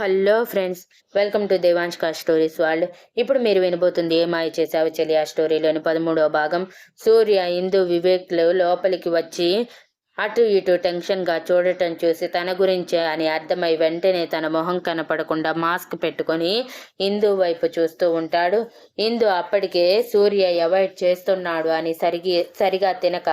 Hello friends welcome to Devansh stories world. ఇప్పుడు మీరు వినబోతుంది ఏమాయ చేసావు చెల్లి ఆ స్టోరీలోని పదమూడవ భాగం. సూర్య ఇందు వివేక్లు లోపలికి వచ్చి అటు ఇటు టెన్షన్గా చూడటం చూసి తన గురించే అని అర్థమై వెంటనే తన మొహం కనపడకుండా మాస్క్ పెట్టుకొని ఇందు వైపు చూస్తూ ఉంటాడు. ఇందు అప్పటికే సూర్య అవాయిడ్ చేస్తున్నాడు అని సరిగి సరిగా తినక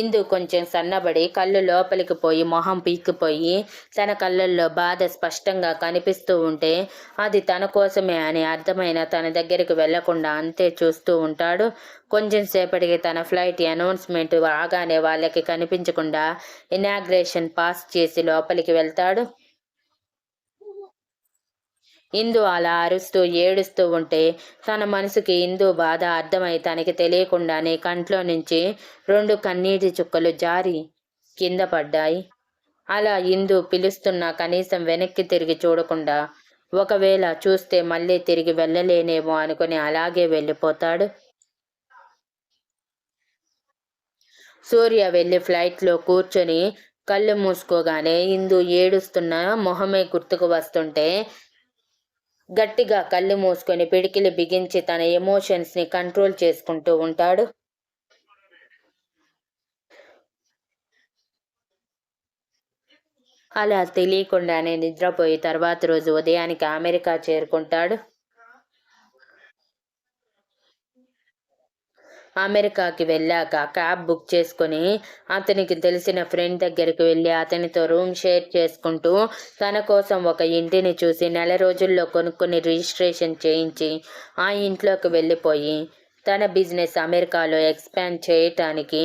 ఇందు కొంచెం సన్నబడి కళ్ళు లోపలికి పోయి మొహం పీక్కిపోయి తన కళ్ళల్లో బాధ స్పష్టంగా కనిపిస్తూ ఉంటే అది తన కోసమే అని అర్థమైన తన దగ్గరికి వెళ్ళకుండా అంతే చూస్తూ ఉంటాడు. కొంచెం సేపటికి తన ఫ్లైట్ అనౌన్స్మెంట్ ఆగానే వాళ్ళకి కనిపించకుండా ఇనాగ్రేషన్ పాస్ చేసి లోపలికి వెళ్తాడు. ఇందు అలా అరుస్తూ ఏడుస్తూ ఉంటే తన మనసుకి ఇందు బాధ అర్థమై తనకి తెలియకుండానే కంట్లో నుంచి రెండు కన్నీటి చుక్కలు జారి కింద పడ్డాయి. అలా ఇందు పిలుస్తున్నా కనీసం వెనక్కి తిరిగి చూడకుండా ఒకవేళ చూస్తే మళ్ళీ తిరిగి వెళ్ళలేనేమో అనుకుని అలాగే వెళ్ళిపోతాడు. సూర్య వెళ్ళి ఫ్లైట్లో కూర్చొని కళ్ళు మూసుకోగానే ఇందు ఏడుస్తున్న మొహమే గుర్తుకు వస్తుంటే గట్టిగా కళ్ళు మూసుకొని పిడికిలు బిగించి తన ఎమోషన్స్ని కంట్రోల్ చేసుకుంటూ ఉంటాడు. అలా తెలియకుండానే నిద్రపోయి తర్వాత రోజు ఉదయానికి అమెరికా చేరుకుంటాడు. అమెరికాకి వెళ్ళాక క్యాబ్ బుక్ చేసుకొని అతనికి తెలిసిన ఫ్రెండ్ దగ్గరికి వెళ్ళి అతనితో రూమ్ షేర్ చేసుకుంటూ తన కోసం ఒక ఇంటిని చూసి నెల రోజుల్లో కొనుక్కొని రిజిస్ట్రేషన్ చేయించి ఆ ఇంట్లోకి వెళ్ళిపోయి తన బిజినెస్ అమెరికాలో ఎక్స్పాండ్ చేయటానికి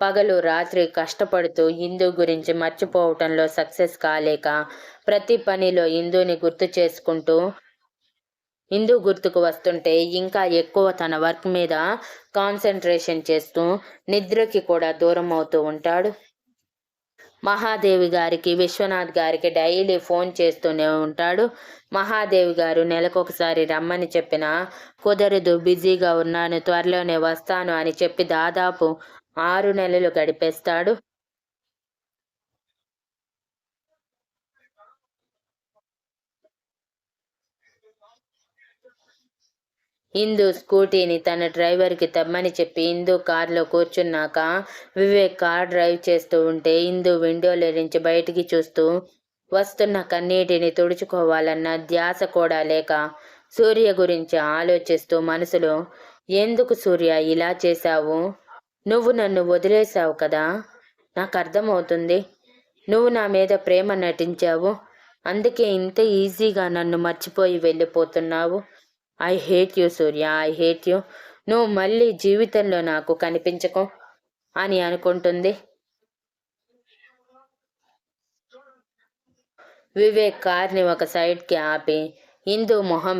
పగలు రాత్రి కష్టపడుతూ హిందూ గురించి మర్చిపోవటంలో సక్సెస్ కాలేక ప్రతి పనిలో హిందూని గుర్తు చేసుకుంటూ హిందూ గుర్తుకు వస్తుంటే ఇంకా ఎక్కువ తన వర్క్ మీద కాన్సన్ట్రేషన్ చేస్తూ నిద్రకి కూడా దూరం అవుతూ ఉంటాడు. మహాదేవి గారికి విశ్వనాథ్ గారికి డైలీ ఫోన్ చేస్తూనే ఉంటాడు. మహాదేవి గారు నెలకొకసారి రమ్మని చెప్పిన కుదరదు బిజీగా ఉన్నాను త్వరలోనే వస్తాను అని చెప్పి దాదాపు ఆరు నెలలు గడిపేస్తాడు. ఇందు స్కూటీని తన డ్రైవర్కి తెమ్మని చెప్పి ఇందు కారులో కూర్చున్నాక వివేక్ కార్ డ్రైవ్ చేస్తూ ఉంటే ఇందు విండోలో నుంచి బయటికి చూస్తూ వస్తున్న కన్నీటిని తుడుచుకోవాలన్న ధ్యాస కూడా లేక సూర్య గురించి ఆలోచిస్తూ మనసులో ఎందుకు సూర్య ఇలా చేశావు? నువ్వు నన్ను వదిలేశావు కదా? నాకు అర్థమవుతుంది. నువ్వు నా మీద ప్రేమ నటించావు. అందుకే ఇంత ఈజీగా నన్ను మర్చిపోయి వెళ్ళిపోతున్నావు. I hate you Surya I hate you నువ్వు మళ్ళీ జీవితంలో నాకు కనిపించకు అని అనుకుంటుంది. వివేక్ కార్ని ఒక సైడ్కి ఆపి హిందూ మొహం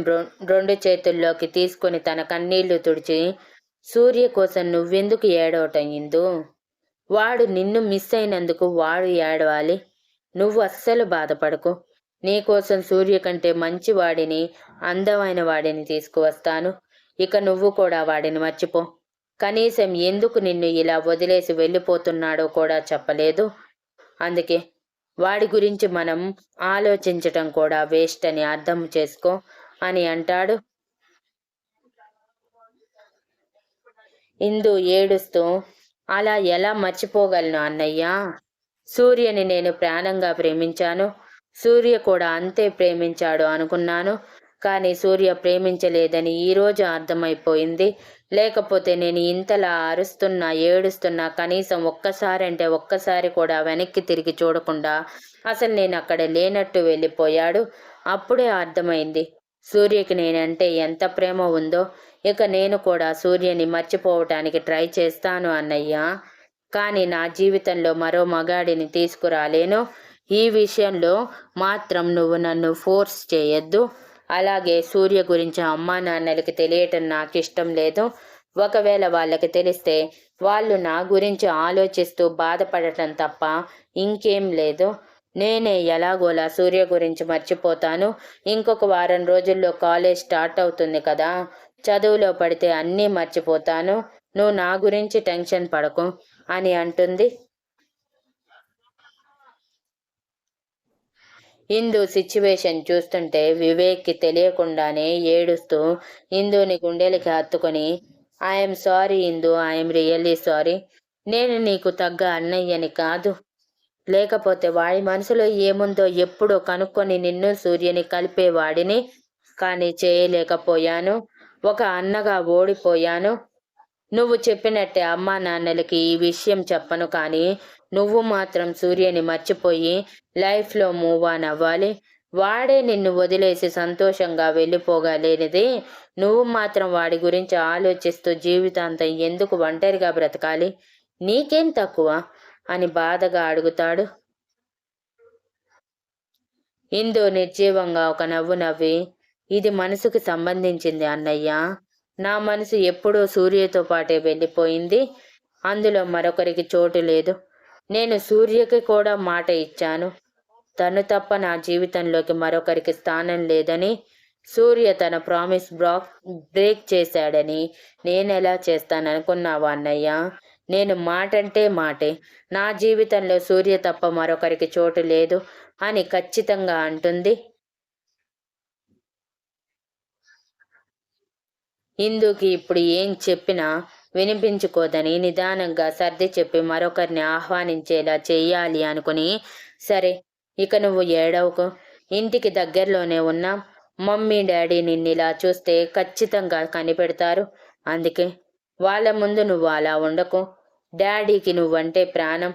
రెండు చేతుల్లోకి తీసుకుని తన కన్నీళ్ళు తుడిచి సూర్య కోసం నువ్వెందుకు ఏడవటం ఇందు? వాడు నిన్ను మిస్ అయినందుకు వాడు ఏడవాలి? నువ్వు అస్సలు బాధపడకు. నీకోసం సూర్య కంటే మంచి వాడిని అందమైన వాడిని తీసుకువస్తాను. ఇక నువ్వు కూడా వాడిని మర్చిపో. కనీసం ఎందుకు నిన్ను ఇలా వదిలేసి వెళ్ళిపోతున్నాడో కూడా చెప్పలేదు. అందుకే వాడి గురించి మనం ఆలోచించటం కూడా వేస్ట్ అని అర్థం చేసుకో అని అంటాడు. ఇందు ఏడుస్తూ అలా ఎలా మర్చిపోగలను అన్నయ్యా? సూర్యని నేను ప్రాణంగా ప్రేమించాను. సూర్య కూడా అంతే ప్రేమించాడు అనుకున్నాను. కానీ సూర్య ప్రేమించలేదని ఈరోజు అర్థమైపోయింది. లేకపోతే నేను ఇంతలా అరుస్తున్నా ఏడుస్తున్నా కనీసం ఒక్కసారి అంటే ఒక్కసారి కూడా వెనక్కి తిరిగి చూడకుండా అసలు నేను అక్కడ లేనట్టు వెళ్ళిపోయాడు. అప్పుడే అర్థమైంది. సూర్యకి నేనంటే ఎంత ప్రేమ ఉందో ఇక నేను కూడా సూర్యని మర్చిపోవటానికి ట్రై చేస్తాను అన్నయ్య. కానీ నా జీవితంలో మరో మగాడిని తీసుకురాలేను. ఈ విషయంలో మాత్రం నువ్వు నన్ను ఫోర్స్ చేయొద్దు. అలాగే సూర్య గురించి అమ్మా నాన్నలకి తెలియటం నాకు ఇష్టం లేదు. ఒకవేళ వాళ్ళకి తెలిస్తే వాళ్ళు నా గురించి ఆలోచిస్తూ బాధపడటం తప్ప ఇంకేం లేదు. నేనే ఎలాగోలా సూర్య గురించి మర్చిపోతాను. ఇంకొక వారం రోజుల్లో కాలేజ్ స్టార్ట్ అవుతుంది కదా. చదువులో పడితే అన్నీ మర్చిపోతాను. నువ్వు నా గురించి టెన్షన్ పడకు అని అంటుంది. ఇందు సిచ్యువేషన్ చూస్తుంటే వివేక్కి తెలియకుండానే ఏడుస్తూ ఇందుని గుండెలకి హత్తుకొని I'm sorry Indu I'm really sorry నేను నీకు తగ్గ అన్నయ్యని కాదు. లేకపోతే వాడి మనసులో ఏముందో ఎప్పుడో కనుక్కొని నిన్ను సూర్యని కలిపేవాడిని కానీ చేయలేకపోయాను. ఒక అన్నగా ఓడిపోయాను. నువ్వు చెప్పినట్టే అమ్మా నాన్నలకి ఈ విషయం చెప్పను కానీ నువ్వు మాత్రం సూర్యని మర్చిపోయి లైఫ్లో మూవ్ ఆన్ అవ్వాలి. వాడే నిన్ను వదిలేసి సంతోషంగా వెళ్ళిపోగలేనిది నువ్వు మాత్రం వాడి గురించి ఆలోచిస్తూ జీవితాంతం ఎందుకు ఒంటరిగా బ్రతకాలి? నీకేం తక్కువ? అని బాధగా అడుగుతాడు. ఇందు నిర్జీవంగా ఒక నవ్వు నవ్వి ఇది మనసుకు సంబంధించింది అన్నయ్య. నా మనసు ఎప్పుడూ సూర్యతో పాటే వెళ్ళిపోయింది. అందులో మరొకరికి చోటు లేదు. నేను సూర్యకి కూడా మాట ఇచ్చాను. తను తప్ప నా జీవితంలోకి మరొకరికి స్థానం లేదని సూర్య తన ప్రామిస్ బ్రాక్ బ్రేక్ చేశాడని నేనెలా చేస్తాననుకున్నావా అన్నయ్య? నేను మాటంటే మాటే. నా జీవితంలో సూర్య తప్ప మరొకరికి చోటు లేదు అని ఖచ్చితంగా అంటుంది. ఇందుకి ఇప్పుడు ఏం చెప్పినా వినిపించుకోదని నిదానంగా సర్ది చెప్పి మరొకరిని ఆహ్వానించేలా చెయ్యాలి అనుకుని సరే ఇక నువ్వు ఏడవకు. ఇంటికి దగ్గరలోనే ఉన్నాం మమ్మీ డాడీ నిన్నిలా చూస్తే ఖచ్చితంగా కనిపెడతారు. అందుకే వాళ్ళ ముందు నువ్వు అలా ఉండకు. డాడీకి నువ్వంటే ప్రాణం.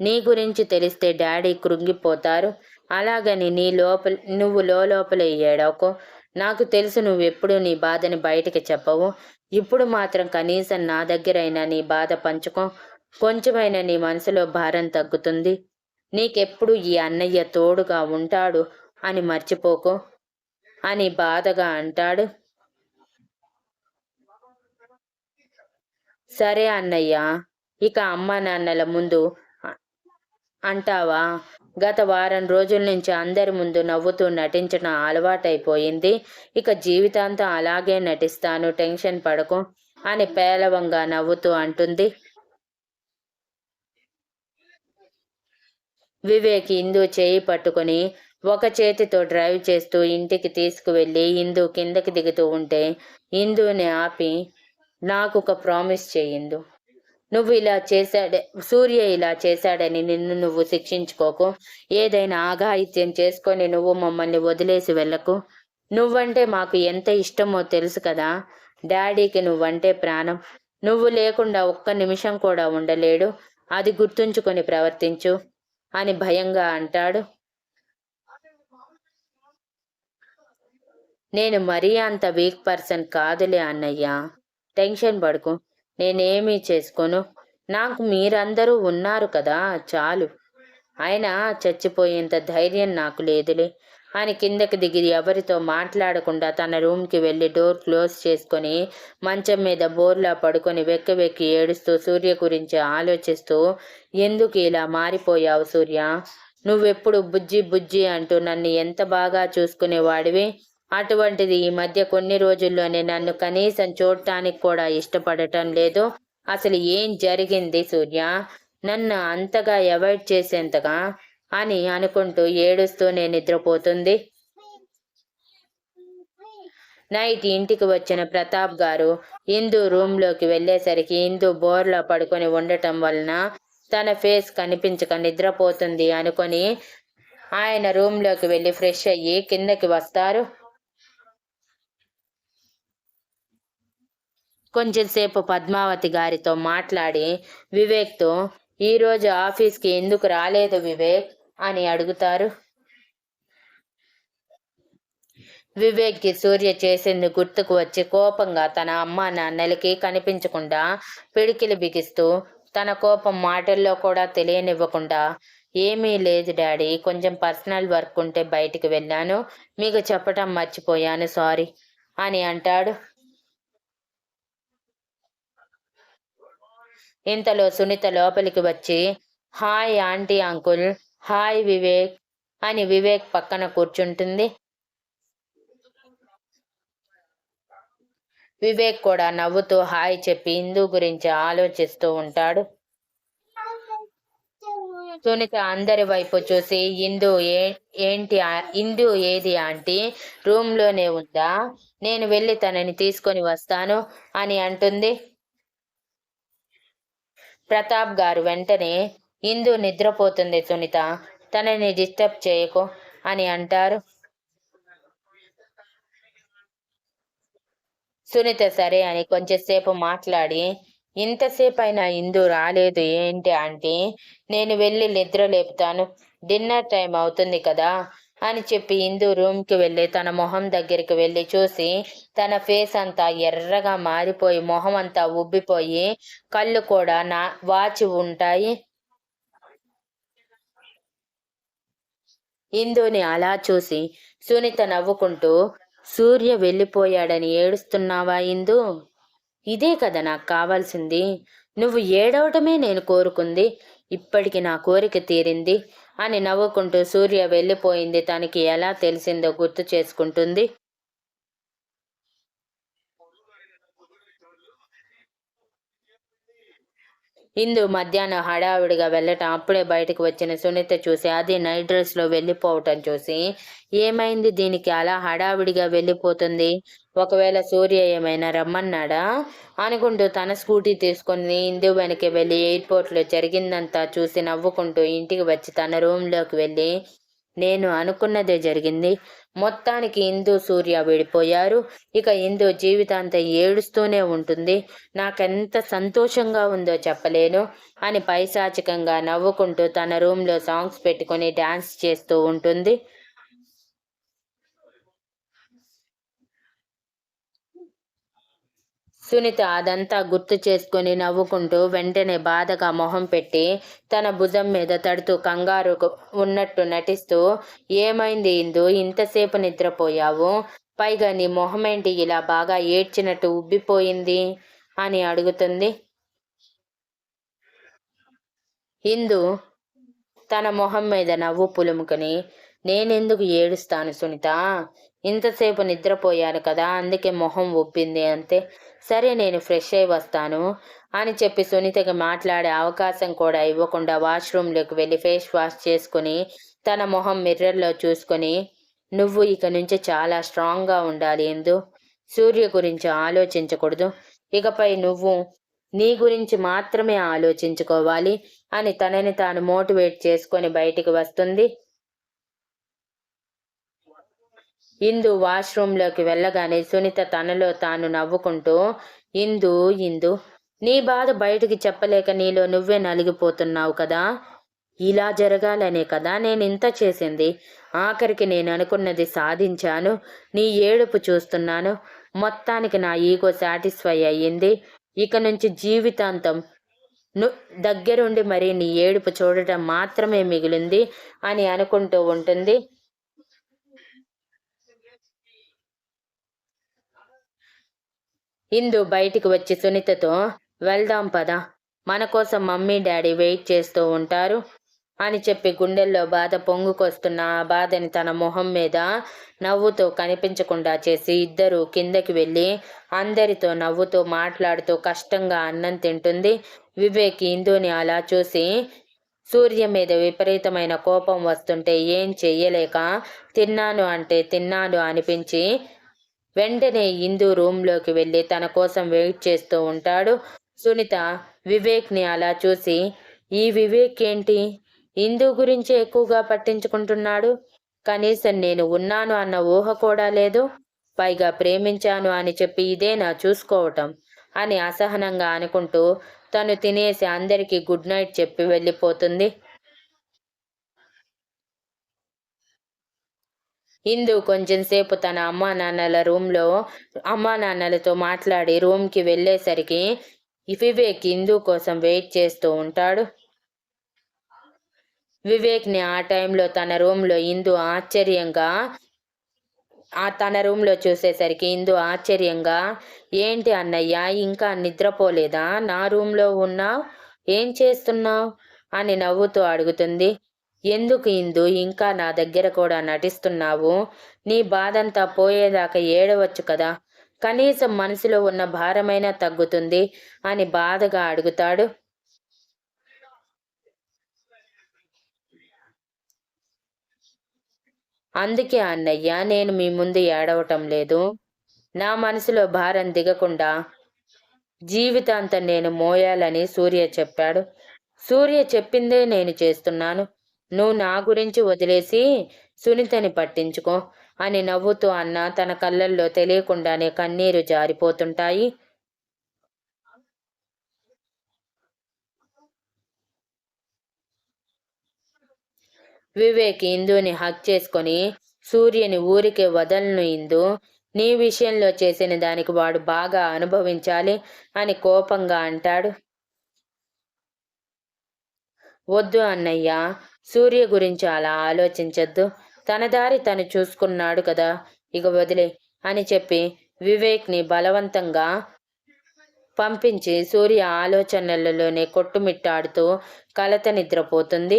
నీ గురించి తెలిస్తే డాడీ కృంగిపోతారు. అలాగని నీ లోపల నువ్వు లోపల ఏడవకు. నాకు తెలుసు నువ్వెప్పుడు నీ బాధని బయటికి చెప్పవు. ఇప్పుడు మాత్రం కనీసం నా దగ్గరైనా నీ బాధ పంచుకో. కొంచెమైనా నీ మనసులో భారం తగ్గుతుంది. నీకెప్పుడు ఈ అన్నయ్య తోడుగా ఉంటాడు అని మర్చిపోకు అని బాధగా అంటాడు. సరే అన్నయ్య ఇక అమ్మా నాన్నల ముందు అంటావా? గత వారం రోజుల నుంచి అందరి ముందు నవ్వుతూ నటించడం అలవాటైపోయింది. ఇక జీవితాంతం అలాగే నటిస్తాను టెన్షన్ పడకు అని పేలవంగా నవ్వుతూ అంటుంది. వివేక్ ఇందు చేయి పట్టుకొని ఒక చేతితో డ్రైవ్ చేస్తూ ఇంటికి తీసుకువెళ్ళి ఇందు కిందకి దిగుతూ ఉంటే ఇందుని ఆపి నాకు ఒక ప్రామిస్ చేయిందు నువ్వు ఇలా చేశాడే సూర్య ఇలా చేశాడని నిన్ను నువ్వు శిక్షించుకోకు. ఏదైనా ఆఘాయిత్యం చేసుకొని నువ్వు మమ్మల్ని వదిలేసి వెళ్ళకు. నువ్వంటే మాకు ఎంత ఇష్టమో తెలుసు కదా. డాడీకి నువ్వంటే ప్రాణం. నువ్వు లేకుండా ఒక్క నిమిషం కూడా ఉండలేడు. అది గుర్తుంచుకొని ప్రవర్తించు అని భయంగా అంటాడు. నేను మరీ అంత వీక్ పర్సన్ కాదులే అన్నయ్య. టెన్షన్ పడుకు. నేనేమీ చేసుకోను. నాకు మీరందరూ ఉన్నారు కదా చాలు. అయినా చచ్చిపోయేంత ధైర్యం నాకు లేదులే. అని కిందకి దిగి ఎవరితో మాట్లాడకుండా తన రూమ్కి వెళ్ళి డోర్ క్లోజ్ చేసుకొని మంచం మీద బోర్లా పడుకొని వెక్కి వెక్కి ఏడుస్తూ సూర్య గురించి ఆలోచిస్తూ ఎందుకు ఇలా మారిపోయావు సూర్య? నువ్వెప్పుడు బుజ్జి బుజ్జి అంటూ నన్ను ఎంత బాగా చూసుకునేవాడివి? అటువంటిది ఈ మధ్య కొన్ని రోజుల్లోనే నన్ను కనీసం చూడటానికి కూడా ఇష్టపడటం లేదు. అసలు ఏం జరిగింది సూర్య? నన్ను అంతగా అవాయిడ్ చేసేంతగా? అని అనుకుంటూ ఏడుస్తూనే నిద్రపోతుంది. నైట్ ఇంటికి వచ్చిన ప్రతాప్ గారు ఇందు రూమ్లోకి వెళ్ళేసరికి ఇందు బోర్లో పడుకొని ఉండటం వలన తన ఫేస్ కనిపించక నిద్రపోతుంది అనుకొని ఆయన రూమ్లోకి వెళ్ళి ఫ్రెష్ అయ్యి కిందకి వస్తారు. కొంచెంసేపు పద్మావతి గారితో మాట్లాడి వివేక్తో ఈరోజు ఆఫీస్కి ఎందుకు రాలేదు వివేక్? అని అడుగుతారు. వివేక్కి సూర్య చేసింది గుర్తుకు వచ్చి కోపంగా తన అమ్మ నాన్నలకి కనిపించకుండా పిడికిలు బిగిస్తూ తన కోపం మాటల్లో కూడా తెలియనివ్వకుండా ఏమీ లేదు డాడీ కొంచెం పర్సనల్ వర్క్ ఉంటే బయటికి వెళ్ళాను మీకు చెప్పటం మర్చిపోయాను సారీ అని అంటాడు. ఇంతలో సునీత లోపలికి వచ్చి hi aunty uncle hi Vivek అని వివేక్ పక్కన కూర్చుంటుంది. వివేక్ కూడా నవ్వుతూ హాయ్ చెప్పి ఇందు గురించి ఆలోచిస్తూ ఉంటాడు. సునీత అందరి వైపు చూసి ఇందు ఏ ఏంటి ఇందు ఏది ఆంటీ? రూమ్లోనే ఉందా? నేను వెళ్ళి తనని తీసుకొని వస్తాను అని అంటుంది. ప్రతాప్ గారు వెంటనే ఇందు నిద్రపోతుంది సునీత తనని డిస్టర్బ్ చేయకు అని అంటారు. సునీత సరే అని కొంచెంసేపు మాట్లాడి ఇంతసేపు అయినా ఇందు రాలేదు ఏంటి ఆంటీ? నేను వెళ్ళి నిద్ర లేపుతాను. డిన్నర్ టైం అవుతుంది కదా అని చెప్పి ఇందు రూమ్కి వెళ్ళి తన మొహం దగ్గరికి వెళ్ళి చూసి తన ఫేస్ అంతా ఎర్రగా మారిపోయి మొహం అంతా ఉబ్బిపోయి కళ్ళు కూడా నా వాచి ఉంటాయి. ఇందుని అలా చూసి సునీత నవ్వుకుంటూ సూర్య వెళ్ళిపోయాడని ఏడుస్తున్నావా ఇందు? ఇదే కదా నాకు కావాల్సింది. నువ్వు ఏడవటమే నేను కోరుకుంది. ఇప్పటికి నా కోరిక తీరింది. అని నవ్వుకుంటూ సూర్య వెళ్ళిపోయింది. తనకి ఎలా తెలిసిందో గుర్తు చేసుకుంటుంది. ఇందు మధ్యాహ్నం హడావిడిగా వెళ్ళటం అప్పుడే బయటకు వచ్చిన సునీత చూసి అది నైట్ డ్రెస్లో వెళ్ళిపోవటం చూసి ఏమైంది దీనికి? అలా హడావిడిగా వెళ్ళిపోతుంది. ఒకవేళ సూర్య ఏమైనా రమ్మన్నాడా? అనుకుంటూ తన స్కూటీ తీసుకొని ఇందు వెనక్కి వెళ్ళి ఎయిర్పోర్ట్లో జరిగిందంతా చూసి నవ్వుకుంటూ ఇంటికి వచ్చి తన రూమ్లోకి వెళ్ళి నేను అనుకున్నదే జరిగింది. మొత్తానికి ఇందు సూర్య విడిపోయారు. ఇక ఇందు జీవితాంతం ఏడుస్తూనే ఉంటుంది. నాకెంత సంతోషంగా ఉందో చెప్పలేను అని పైశాచికంగా నవ్వుకుంటూ తన రూమ్లో సాంగ్స్ పెట్టుకొని డ్యాన్స్ చేస్తూ ఉంటుంది. సునీత అదంతా గుర్తు చేసుకుని నవ్వుకుంటూ వెంటనే బాధగా మొహం పెట్టి తన భుజం మీద తడుతూ కంగారు ఉన్నట్టు నటిస్తూ ఏమైంది ఇందు? ఇంతసేపు నిద్రపోయావు? పైగా నీ మొహం ఏంటి ఇలా బాగా ఏడ్చినట్టు ఉబ్బిపోయింది? అని అడుగుతుంది. ఇందు తన మొహం మీద నవ్వు పులుముకొని నేనెందుకు ఏడుస్తాను సునీత? ఇంతసేపు నిద్రపోయాను కదా అందుకే మొహం ఉబ్బింది అంతే. సరే నేను ఫ్రెష్ అయి వస్తాను అని చెప్పి సునీతకి మాట్లాడే అవకాశం కూడా ఇవ్వకుండా వాష్రూమ్లోకి వెళ్ళి ఫేస్ వాష్ చేసుకుని తన మొహం మిర్రర్లో చూసుకొని నువ్వు ఇక నుంచి చాలా స్ట్రాంగ్గా ఉండాలి ఎందు. సూర్య గురించి ఆలోచించకూడదు. ఇకపై నువ్వు నీ గురించి మాత్రమే ఆలోచించుకోవాలి అని తనని తాను మోటివేట్ చేసుకొని బయటికి వస్తుంది. ఇందు వాష్రూమ్లోకి వెళ్ళగానే సునీత తనలో తాను నవ్వుకుంటూ ఇందు ఇందు నీ బాధ బయటికి చెప్పలేక నీలో నువ్వే నలిగిపోతున్నావు కదా? ఇలా జరగాలనే కదా నేను ఇంత చేసింది. ఆఖరికి నేను అనుకున్నది సాధించాను. నీ ఏడుపు చూస్తున్నాను. మొత్తానికి నా ఈగో సాటిస్ఫై అయ్యింది. ఇక నుంచి జీవితాంతం ను దగ్గరుండి మరి నీ ఏడుపు చూడటం మాత్రమే మిగిలింది అని అనుకుంటూ ఉంటుంది. ఇందు బయటికి వచ్చి సునీతతో వెళ్దాం పదా. మన కోసం మమ్మీ డాడీ వెయిట్ చేస్తూ ఉంటారు అని చెప్పి గుండెల్లో బాధ పొంగుకొస్తున్న ఆ బాధని తన మొహం మీద నవ్వుతో కనిపించకుండా చేసి ఇద్దరూ కిందకి వెళ్ళి అందరితో నవ్వుతూ మాట్లాడుతూ కష్టంగా అన్నం తింటుంది. వివేక్ ఇందుని అలా చూసి సూర్య మీద విపరీతమైన కోపం వస్తుంటే ఏం చెయ్యలేక తిన్నాను అంటే తిన్నాను అనిపించి వెంటనే ఇందు రూమ్లోకి వెళ్ళి తన కోసం వెయిట్ చేస్తూ ఉంటాడు. సునీత వివేక్ని అలా చూసి ఈ వివేక్ ఏంటి? ఇందు గురించి ఎక్కువగా పట్టించుకుంటున్నాడు? కనీసం నేను ఉన్నాను అన్న ఊహ కూడా లేదు. పైగా ప్రేమించాను అని చెప్పి ఇదే నా చూసుకోవటం? అని అసహనంగా అనుకుంటూ తను తినేసి అందరికీ గుడ్ నైట్ చెప్పి వెళ్ళిపోతుంది. ఇందు కొంచెం సేపు తన అమ్మా నాన్నల రూమ్లో అమ్మా నాన్నలతో మాట్లాడి రూమ్కి వెళ్ళేసరికి వివేక్ ఇందు కోసం వెయిట్ చేస్తూ ఉంటాడు. వివేక్ని ఆ టైంలో తన రూమ్లో ఇందు ఆశ్చర్యంగా ఆ తన రూమ్లో చూసేసరికి ఇందు ఆశ్చర్యంగా ఏంటి అన్నయ్య ఇంకా నిద్రపోలేదా? నా రూమ్లో ఉన్నావు? ఏం చేస్తున్నావు? అని నవ్వుతూ అడుగుతుంది. ఎందుకు ఇందు? ఇంకా నా దగ్గర కూడా నటిస్తున్నావు. నీ బాధంతా పోయేదాకా ఏడవచ్చు కదా? కనీసం మనసులో ఉన్న భారమైనా తగ్గుతుంది అని బాధగా అడుగుతాడు. అందుకే అన్నయ్య నేను మీ ముందు ఏడవటం లేదు. నా మనసులో భారం దిగకుండా జీవితాంతం నేను మోయాలని సూర్య చెప్పాడు. సూర్య చెప్పిందే నేను చేస్తున్నాను. నువ్వు నా గురించి వదిలేసి సునీతని పట్టించుకో అని నవ్వుతూ అన్న తన కళ్ళల్లో తెలియకుండానే కన్నీరు జారిపోతుంటాయి. వివేక్ ఇందుని హక్ చేసుకొని సూర్యని ఊరికే వదలను ఇందు నీ విషయంలో చేసిన దానికి వాడు బాగా అనుభవించాలి అని కోపంగా అంటాడు. వద్దు అన్నయ్య సూర్య గురించి అలా ఆలోచించద్దు. తన దారి తను చూసుకున్నాడు కదా. ఇక వదిలే అని చెప్పి వివేక్ని బలవంతంగా పంపించి సూర్య ఆలోచనలలోనే కొట్టుమిట్టాడుతూ కలత నిద్రపోతుంది.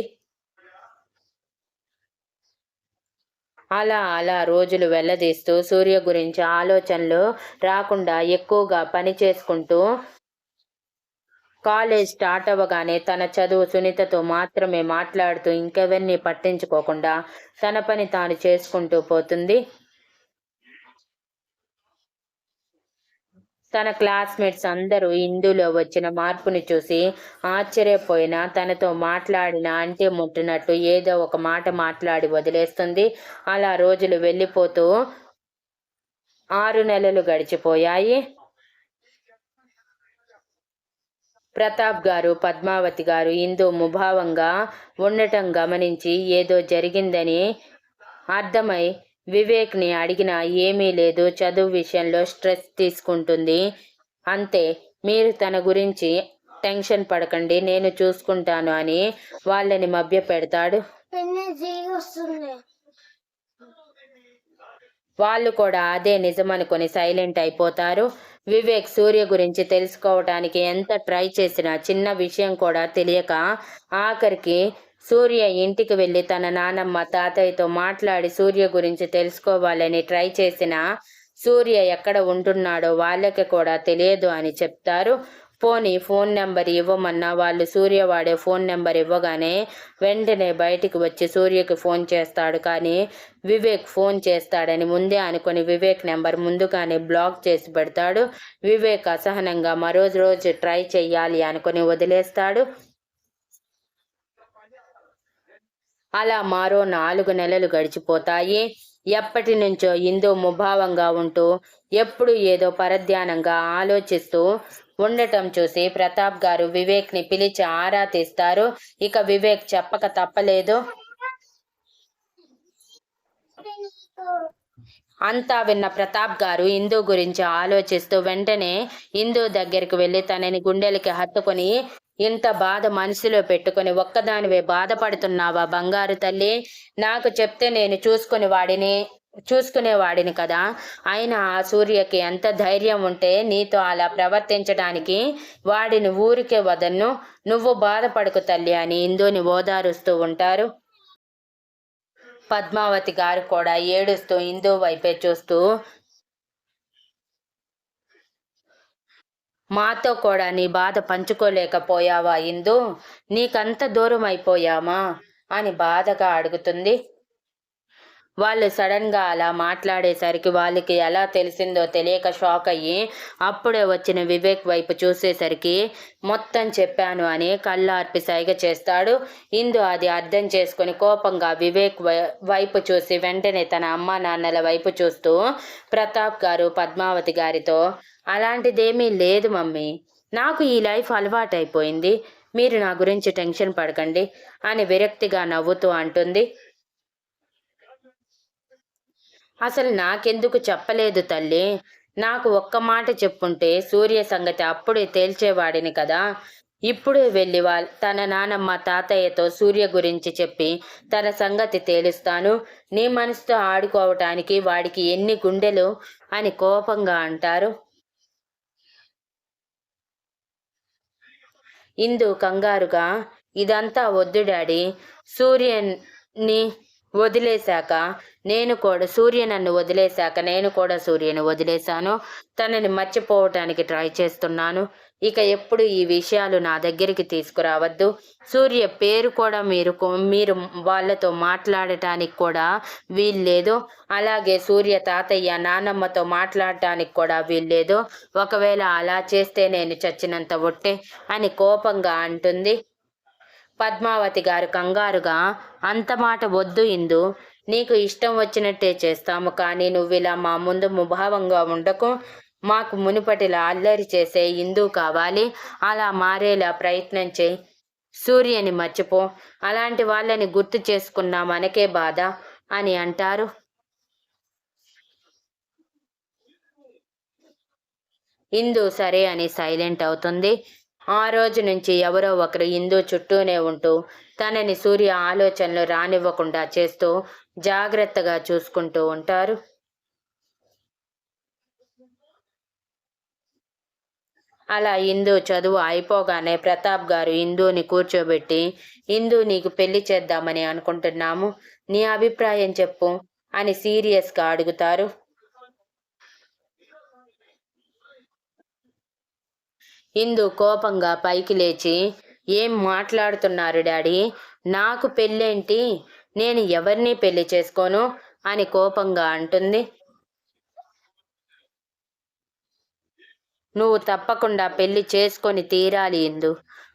అలా అలా రోజులు వెళ్ళదీస్తూ సూర్య గురించి ఆలోచనలు రాకుండా ఎక్కువగా పని చేసుకుంటూ కాలేజ్ స్టార్ట్ అవ్వగానే తన చదువు సునీతతో మాత్రమే మాట్లాడుతూ ఇంకెవరిని పట్టించుకోకుండా తన పని తాను చేసుకుంటూ పోతుంది. తన క్లాస్మేట్స్ అందరూ ఇందులో వచ్చిన మార్పుని చూసి ఆశ్చర్యపోయినా తనతో మాట్లాడిన అంటే ముట్టినట్టు ఏదో ఒక మాట మాట్లాడి వదిలేస్తుంది. అలా రోజులు వెళ్ళిపోతూ ఆరు నెలలు గడిచిపోయాయి. ప్రతాప్ గారు పద్మావతి గారు ఇందు ముభావంగా ఉండటం గమనించి ఏదో జరిగిందని అర్థమై వివేక్ని అడిగినా ఏమీ లేదు చదువు విషయంలో స్ట్రెస్ తీసుకుంటుంది. అంతే మీరు తన గురించి టెన్షన్ పడకండి నేను చూసుకుంటాను అని వాళ్ళని మభ్య పెడతాడు వాళ్ళు కూడా అదే నిజమనుకొని సైలెంట్ అయిపోతారు. వివేక్ సూర్య గురించి తెలుసుకోవటానికి ఎంత ట్రై చేసినా చిన్న విషయం కూడా తెలియక ఆఖరికి సూర్య ఇంటికి వెళ్ళి తన నానమ్మ తాతయ్యతో మాట్లాడి సూర్య గురించి తెలుసుకోవాలని ట్రై చేసినా సూర్య ఎక్కడ ఉంటున్నాడో వాళ్ళకి కూడా తెలియదు అని చెప్తారు. పోనీ ఫోన్ నెంబర్ ఇవ్వమన్నా వాళ్ళు సూర్య వాడే ఫోన్ నెంబర్ ఇవ్వగానే వెంటనే బయటికి వచ్చి సూర్యకి ఫోన్ చేస్తాడు కానీ వివేక్ ఫోన్ చేస్తాడని ముందే అనుకుని వివేక్ నెంబర్ ముందుగానే బ్లాక్ చేసి పెడతాడు. వివేక్ అసహనంగా మరో రోజు ట్రై చెయ్యాలి అనుకుని వదిలేస్తాడు. అలా మరో నాలుగు నెలలు గడిచిపోతాయి. ఎప్పటి నుంచో ఇందు ముభావంగా ఉంటూ ఎప్పుడు ఏదో పరధ్యానంగా ఆలోచిస్తూ ఉండటం చూసి ప్రతాప్ గారు వివేక్ని పిలిచి ఆరా తీస్తారు. ఇక వివేక్ చెప్పక తప్పలేదు. అంతా విన్న ప్రతాప్ గారు ఇందు గురించి ఆలోచిస్తూ వెంటనే ఇందు దగ్గరికి వెళ్ళి తనని గుండెలకి హత్తుకొని ఇంత బాధ మనసులో పెట్టుకుని ఒక్కదానివే బాధపడుతున్నావా బంగారు తల్లి? నాకు చెప్తే నేను చూసుకుని వాడిని. చూసుకునేవాడిని కదా. అయినా ఆ సూర్యకి ఎంత ధైర్యం ఉంటే నీతో అలా ప్రవర్తించడానికి వాడిని ఊరికే వదన్ను. నువ్వు బాధపడకు తల్లి అని ఇందుని ఓదారుస్తూ ఉంటారు. పద్మావతి గారు కూడా ఏడుస్తూ ఇందు వైపే చూస్తూ మాతో కూడా నీ బాధ పంచుకోలేకపోయావా ఇందు? నీకంత దూరం అయిపోయామా అని బాధగా అడుగుతుంది. వాళ్ళు సడన్గా అలా మాట్లాడేసరికి వాళ్ళకి ఎలా తెలిసిందో తెలియక షాక్ అయ్యి అప్పుడే వచ్చిన వివేక్ వైపు చూసేసరికి మొత్తం చెప్పాను అని కళ్ళార్పి సైగ చేస్తాడు. ఇందు అది అర్థం చేసుకుని కోపంగా వివేక్ వైపు చూసి వెంటనే తన అమ్మ నాన్నల వైపు చూస్తూ ప్రతాప్ గారు పద్మావతి గారితో అలాంటిదేమీ లేదు మమ్మీ. నాకు ఈ లైఫ్ అలవాటైపోయింది. మీరు నా గురించి టెన్షన్ పడకండి అని విరక్తిగా నవ్వుతూ అంటుంది. అసలు నాకెందుకు చెప్పలేదు తల్లి? నాకు ఒక్క మాట చెప్పుంటే సూర్య సంగతి అప్పుడే తేల్చేవాడిని కదా. ఇప్పుడే వెళ్ళి వాళ్ళ తన నానమ్మ తాతయ్యతో సూర్య గురించి చెప్పి తన సంగతి తేలుస్తాను. నీ మనసుతో ఆడుకోవటానికి వాడికి ఎన్ని గుండెలు అని కోపంగా అంటారు? ఇందు కంగారుగా ఇదంతా వద్దు డాడీ. సూర్యని వదిలేశాక నేను కూడా సూర్య నన్ను వదిలేశాక నేను కూడా సూర్యను వదిలేశాను. తనని మర్చిపోవటానికి ట్రై చేస్తున్నాను. ఇక ఎప్పుడు ఈ విషయాలు నా దగ్గరికి తీసుకురావద్దు. సూర్య పేరు కూడా మీరు మీరు వాళ్ళతో మాట్లాడటానికి కూడా వీల్లేదు. అలాగే సూర్య తాతయ్య నానమ్మతో మాట్లాడటానికి కూడా వీల్లేదు. ఒకవేళ అలా చేస్తే నేను చచ్చినంత ఒట్టే అని కోపంగా అంటుంది. పద్మావతి గారు కంగారుగా అంత మాట వద్దు ఇందు. నీకు ఇష్టం వచ్చినట్టే చేస్తాము కానీ నువ్వు ఇలా మా ముందు ముభావంగా ఉండకు. మాకు మునిపటిలా అల్లరి చేసే ఇందు కావాలి. అలా మారేలా ప్రయత్నం చేయి. సూర్యని మర్చిపో. అలాంటి వాళ్ళని గుర్తు చేసుకున్నా మనకే బాధ అని అంటారు. ఇందు సరే అని సైలెంట్ అవుతుంది. ఆ రోజు నుంచి ఎవరో ఒకరు ఇందు చుట్టూనే ఉంటూ తనని సూర్య ఆలోచనలు రానివ్వకుండా చేస్తూ జాగ్రత్తగా చూసుకుంటూ ఉంటారు. అలా ఇందు చదువు అయిపోగానే ప్రతాప్ గారు ఇందుని కూర్చోబెట్టి ఇందు నీకు పెళ్ళి చేద్దామని అనుకుంటున్నాము. నీ అభిప్రాయం చెప్పు అని సీరియస్గా అడుగుతారు. ఇందు కోపంగా పైకి లేచి ఏం మాట్లాడుతున్నారు డాడీ? నాకు పెళ్ళేంటి? నేను ఎవరిని పెళ్ళి చేసుకోను? అని కోపంగా అంటుంది. నువ్వు తప్పకుండా పెళ్ళి చేసుకొని తీరాలి ఇందు.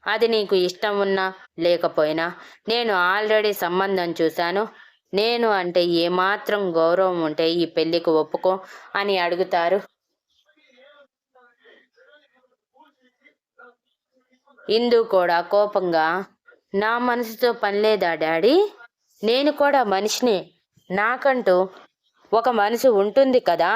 అది నీకు ఇష్టం ఉన్నా లేకపోయినా నేను ఆల్రెడీ సంబంధం చూశాను. నేను అంటే ఏమాత్రం గౌరవం ఉంటే ఈ పెళ్ళికి ఒప్పుకో అని అడుగుతారు. ఇందు కూడా కోపంగా నా మనసుతో పనిలేదా డాడీ? నేను కూడా మనిషిని. నాకంటూ ఒక మనసు ఉంటుంది కదా?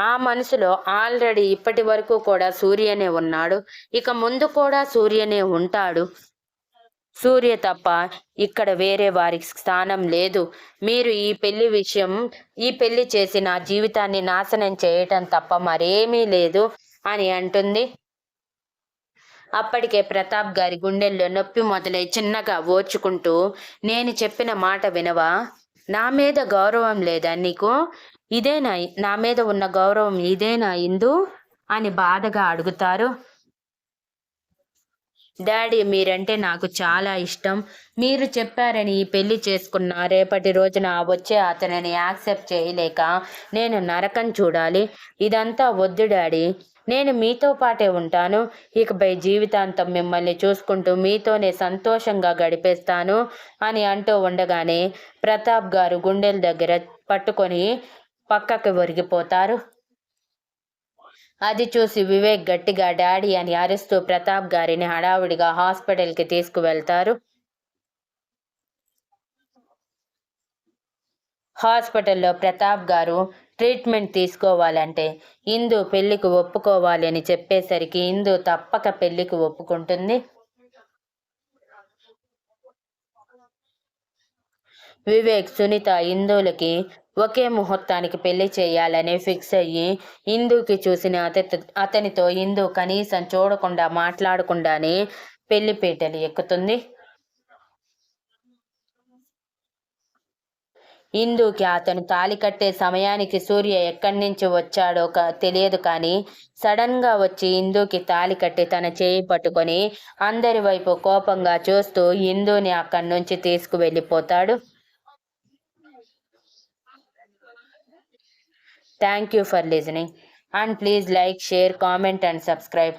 ఆ మనసులో ఆల్రెడీ ఇప్పటి వరకు కూడా సూర్యనే ఉన్నాడు. ఇక ముందు కూడా సూర్యనే ఉంటాడు. సూర్య తప్ప ఇక్కడ వేరే వారికి స్థానం లేదు. మీరు ఈ పెళ్ళి విషయం ఈ పెళ్ళి చేసి నా జీవితాన్ని నాశనం చేయటం తప్ప మరేమీ లేదు అని అంటుంది. అప్పటికే ప్రతాప్ గారి గుండెల్లో నొప్పి మొదలై చిన్నగా ఓర్చుకుంటూ నేను చెప్పిన మాట వినవా? నా మీద గౌరవం లేదా నీకు? ఇదేనా? నా మీద ఉన్న గౌరవం ఇదేనా ఇందు? అని బాధగా అడుగుతారు. డాడీ మీరంటే నాకు చాలా ఇష్టం. మీరు చెప్పారని ఈ పెళ్ళి చేసుకున్న రేపటి రోజున వచ్చే అతనిని యాక్సెప్ట్ చేయలేక నేను నరకం చూడాలి. ఇదంతా వద్దు డాడీ. నేను మీతో పాటే ఉంటాను. ఇకపై జీవితాంతం మిమ్మల్ని చూసుకుంటూ మీతోనే సంతోషంగా గడిపేస్తాను అని అంటూ ఉండగానే ప్రతాప్ గారు గుండెల దగ్గర పట్టుకొని పక్కకి ఒరిగిపోతారు. అది చూసి వివేక్ గట్టిగా డాడీ అని అరుస్తూ ప్రతాప్ గారిని హడావుడిగా హాస్పిటల్కి తీసుకువెళ్తారు. హాస్పిటల్లో ప్రతాప్ గారు ట్రీట్మెంట్ తీసుకోవాలంటే ఇందు పెళ్ళికి ఒప్పుకోవాలి అని చెప్పేసరికి ఇందు తప్పక పెళ్ళికి ఒప్పుకుంటుంది. వివేక్ సునీత ఇందులకి ఒకే ముహూర్తానికి పెళ్ళి చేయాలని ఫిక్స్ అయ్యి ఇందుకి చూసిన అత అతనితో ఇందు కనీసం చూడకుండా మాట్లాడకుండానే పెళ్ళిపీటలు ఎక్కుతుంది. ఇందుకి అతను తాలి కట్టే సమయానికి సూర్య ఎక్కడి నుంచి వచ్చాడో తెలియదు కానీ సడన్గా వచ్చి ఇందుకి తాలి కట్టి తన చేయి పట్టుకొని అందరి వైపు కోపంగా చూస్తూ ఇందుని అక్కడి నుంచి తీసుకువెళ్ళిపోతాడు. Thank you for listening and please like share comment and subscribe